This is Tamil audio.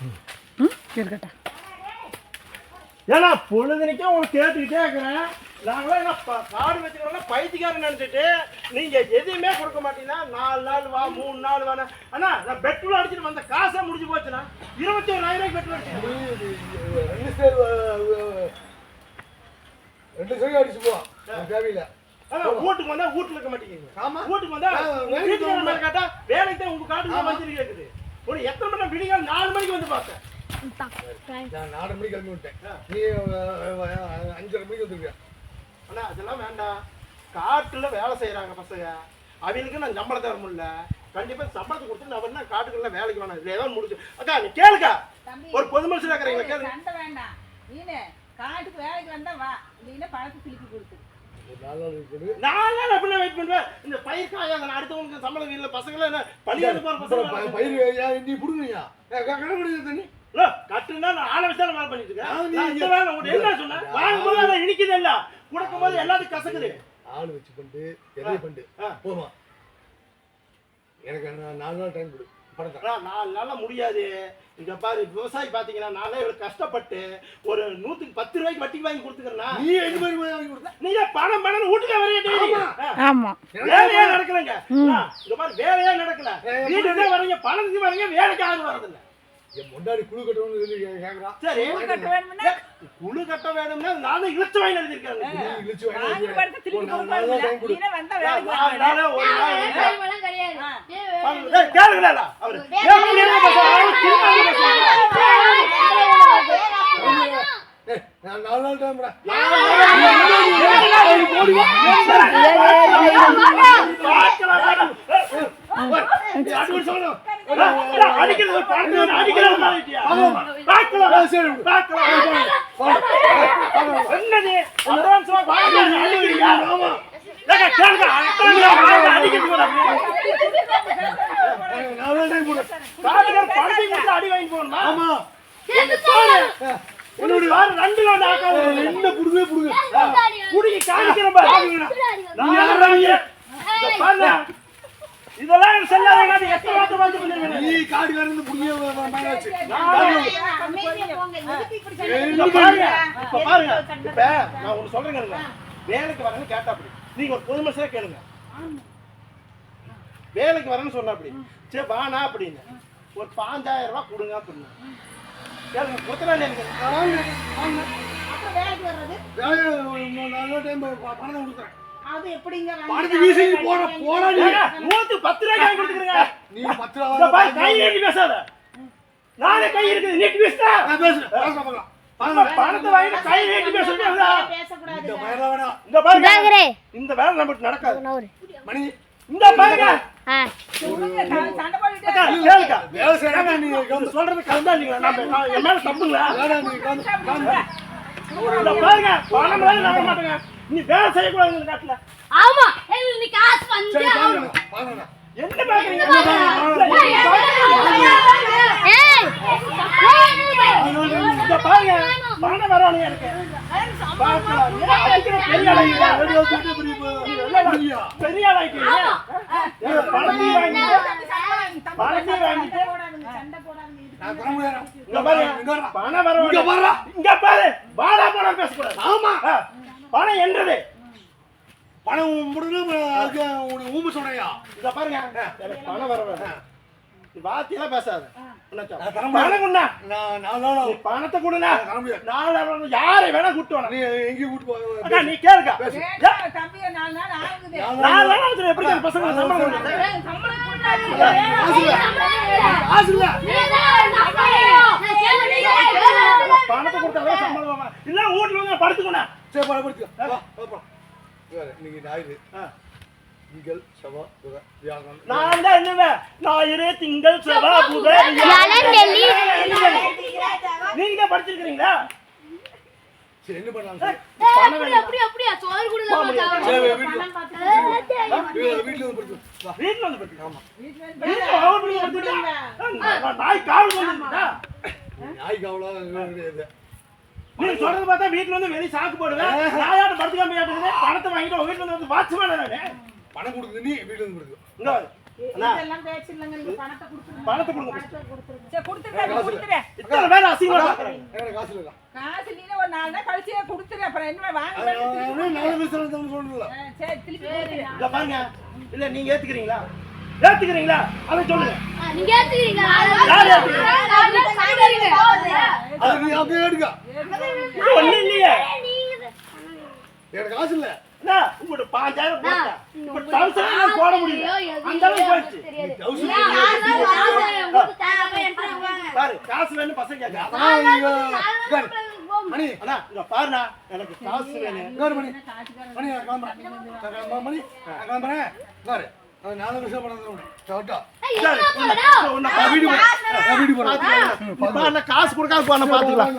ம் இருக்கட்டும் ஏன்னா பொழுதுனைக்கும் உங்களுக்கு கேட்டுக்கிட்டே இருக்கிறேன். நாங்களாம் என்ன ப- காடு வச்சுக்கிறோம்னா பைத்தியக்காரன் நினைச்சிட்டு நீங்க எதையுமே கொடுக்க மாட்டீங்கன்னா நாலு நாள் வா மூணு நாள் வா அண்ணா நான் பெட்ரோல் அடிச்சிட்டு வந்த காசை முடிஞ்சு போச்சுன்னா இருபத்தி ஒன்றாயிரம் பெட்ரோல் அடிச்சிட்டு ரெண்டு சேர் அடிச்சு போ எனக்கு தேவையில்லை வீட்டுக்கு வந்தா வீட்டுல இருக்க மாட்டேங்குது ஆமா. வீட்டுக்கு வந்தா வேலைக்கு தான் உங்க காட்டுக்கு தான் வந்து கேக்குது ஒரு எத்தனை மணி விடிகால் நாலு மணிக்கு வந்து பார்த்தேன். நான் நாலு மணிக்கு கிளம்பி விட்டேன். நீ அஞ்சரை மணிக்கு வந்துருக்க அண்ணா அதெல்லாம் வேண்டாம். காட்டுல வேலை செய்யறாங்க பசங்க. அவங்களுக்கு நான் சம்பளம் தர முடியல. கண்டிப்பா சம்பளத்தை கொடுத்து நான் வேணா காட்டுக்குள்ள வேலைக்கு வேணாம். இதுல ஏதாவது முடிச்சு அக்கா நீ கேளுக்கா. ஒரு பொது மனுஷன் இருக்கிறீங்களா? கேளு சண்டை வேண்டாம். நீனு காட்டுக்கு வேலைக்கு வந்தா வா. இல்லைன்னா பணத்தை திருப்பி கொடுத்து நாலு நாள் இருக்குது நான் தான் அப்படின்னா வெயிட் பண்ணுவேன் இந்த பயிர் காயாத நான் அடுத்தவங்களுக்கு சம்பளம் இல்லை பசங்கள என்ன? பள்ளிக்கூடம் போற பசங்க பயிர் நீ புடுங்கய்யா கடை குடிக்கிற தண்ணி. கட்டுனா நான் ஆளை வச்சு வேலை பண்ணிட்டு இருக்கேன். என்ன சொன்னேன்? வாங்கும்போது அதை இனிக்குது இல்ல. கொடுக்கும் போது எல்லாத்துக்கும் கசக்குது. ஆள் வச்சு பண்ணிட்டு எதையும் பண்ணிட்டு. ஆ. போதுமா எனக்கு நாலு நாள் டைம் கொடு. நாலு நாளா முடியாது இங்க பாரு விவசாயி பாத்தீங்கன்னா நானே இவ்வளவு கஷ்டப்பட்டு ஒரு நூத்துக்கு பத்து ரூபாய்க்கு வட்டிக்கு வாங்கி கொடுத்துக்கிறேன்னா நீ எங்க மாதிரி போய் வாங்கி கொடுத்த நீங்க பணம் பணம் வீட்டுக்கு வரைய ஆமாம் வேலையே நடக்கலங்க இங்க பாரு வேலையே நடக்கல வீட்டுக்கு வரீங்க பணத்துக்கு வரீங்க வேலைக்கு ஆள் வரதில்ல முன்னாடி குழு கட்டணும்னு சொல்லி கேக்குறான் சரி கட்ட வேணும்னா குழு கட்ட வேணும்னா நானும் இழுத்து வாங்கி எழுதிருக்கேன் நீ இழுச்சு வாங்கி வாங்கி வைக்கிற. அவரு. நான் நாலு நாள் டைம் கூட பார்க்கலாம், அடிக்கிறது பார்க்கலாம், பார்க்கலாம். என்னது? advance ஆ வாங்கி அடிக்கிறியா? ஏங்க, கேளுங்க, advance ஆ வாங்கி அடிக்கிறதுக்கு ஒரு அப்படி. நாலு நாள் டைம் கொடு காட்டுக்கார பணத்துக்கு கொடுத்து அடி வாங்கி போகணுமா? ஆமா உன்னுடைய வாரம் ரெண்டு லோன் ஆக்காது. என்ன புடுங்க. புடுங்க குடிக்கு காணிக்கிறேன் பாரு. நான் யாரா நீ? இத பாருங்க. இதெல்லாம் எனக்கு செல்லாதீங்க. நீ எத்தனை வார்த்தை வந்து பண்ணிருக்கீங்க? நீ காடுகார இருந்து புடுங்க இங்க பாருங்க. இப்ப பாருங்க. இப்ப நான் ஒண்ணு சொல்றேன் கேளுங்க. வேலைக்கு வரேன்னு கேட்டா அப்படி. நீங்க ஒரு பொது மனுஷரா கேளுங்க. வேலைக்கு வரேன்னு சொன்னா அப்படி. சரி வானா அப்படின்னு. ஒரு பாஞ்சாயிரம் ரூபாய் கொடுங்க அப்படின்னு கேளுங்க கொடுத்தா எனக்கு அப்புறம் வேலைக்கு வர்றது? டைம் பணம் கொடுக்குறேன். அது எப்படிங்க பணத்தை வீசி போட போடா நீ. பத்து ரூபாய்க்கு வாங்கி கொடுத்துருங்க நீ பத்து இந்த ரூபா பாரு, கை நீட்டி பேசாத. நானே கை இருக்குது நீட்டி பேசுறா நான் பேசுறேன் பணத்தை வாங்கிட்டு கை நீட்டி பேசுறது பேசக்கூடாது இந்த மயிரா வேணாம். இந்த பாருங்க. இந்த வேலை நமக்கு நடக்காது. மணி. இந்த பாருங்க. சொல்றது கலந்தா நீங்க நம்ம நான் என் மேல தப்புங்களா பாருங்க பணம் நம்ப மாட்டேங்க நீ வேலை செய்யக்கூடாது இந்த காட்டுல ஆமா நீ காசு வந்து என்ன பாக்குறீங்க பாருங்க பணம் வர இங்க பாருடா. இங்க பாரு வாடா போடா பேசக்கூடாது ஆமா பணம் என்றது பணம் முடிஞ்சு அதுக்கு உனக்கு ஊம்பு சொன்னையா இங்க பாருங்க பணம் வர வேணும். நீ வார்த்தையெல்லாம் பேசாத. பணம். பணத்தை கொடுனா நாலு யாரை வேணா கூட்டு நீ எங்கேயும் கூட்டு நீ கேளுக்கா நாலு நாள் எப்படி பசங்க சம்பளம் கொடுக்குறது? ஏய், சம்பளம் கொடுத்தாச்சு. காசு இல்ல பணத்தை கொடுத்தாலே சம்பளம் வாங்க. இல்ல வீட்டுல வந்து படுத்துக்கணும் சரி பா படுத்துக்க. இன்னைக்கு ஞாயிறு. திங்கள் செவ்வாய் புதன் வியாழன். நான் தான் ஞாயிறு திங்கள் வியாழன், வெள்ளி. நீங்க படிச்சிருக்கீங்களா சரி என்ன பண்ணலாம் அப்படியே அப்படியே? சோறு கூட வீட்டுல வந்து வீட்டுல வந்து ஆமா. நாய் காவல் நாய் காவலா கிடையாது நீ சொல்றது பார்த்தா வீட்டுல வந்து வெளிய சாக்கு போடுவேன். நாயாட்ட படுத்துக்காம ஏட்டுக்குது பணத்தை வாங்கிட்டு வீட்டுல வந்து வந்து வாட்ச்மேன் நானு. பணம் கொடுக்குது நீ வீட்டுல வந்து படுத்து இங்க. இதெல்லாம் பேச்சு இல்லைங்க நீங்க பணத்தை கொடுத்துருங்க. பணத்தை கொடுங்க. சரி கொடுத்துருங்க கொடுத்துறேன் இத்தனை பேர் அசிங்கமா. என்கிட்ட காசு இல்லைக்கா காசு இல்லைன்னா ஒரு நாலு நாள் கழிச்சு கொடுத்துரு. அப்புறம் என்ன வாங்க நல்ல பேசுறேன்னு சொல்லல சரி திருப்பி இல்ல பாருங்க. இல்ல நீங்க ஏத்துக்கிறீங்களா? ஏத்துக்கிறீங்களா? அதை சொல்லுங்க. நீங்க ஏத்துக்கிறீங்களா? யார் ஏத்துக்கிறீங்க? அது நீ அப்படியே எடுக்க இது ஒண்ணும் இல்லையே. எனக்கு காசு இல்ல. என்ன, உங்கள்ட்ட பாஞ்சாயிரம் போட்டேன். இப்ப தௌசண்ட் நான் போட முடியல. அந்த அளவுக்கு போயிடுச்சு. பாரு, காசு வேணும் பசங்க. மணி அண்ணா, இங்க பாருண்ணா, எனக்கு காசு வேணும். மணி. மணி நான் கிளம்புறேன். மணி நான் கிளம்புறேன். உட்காரு இப்ப அண்ணா காசு கொடுக்காம போன பாத்துக்கலாம்.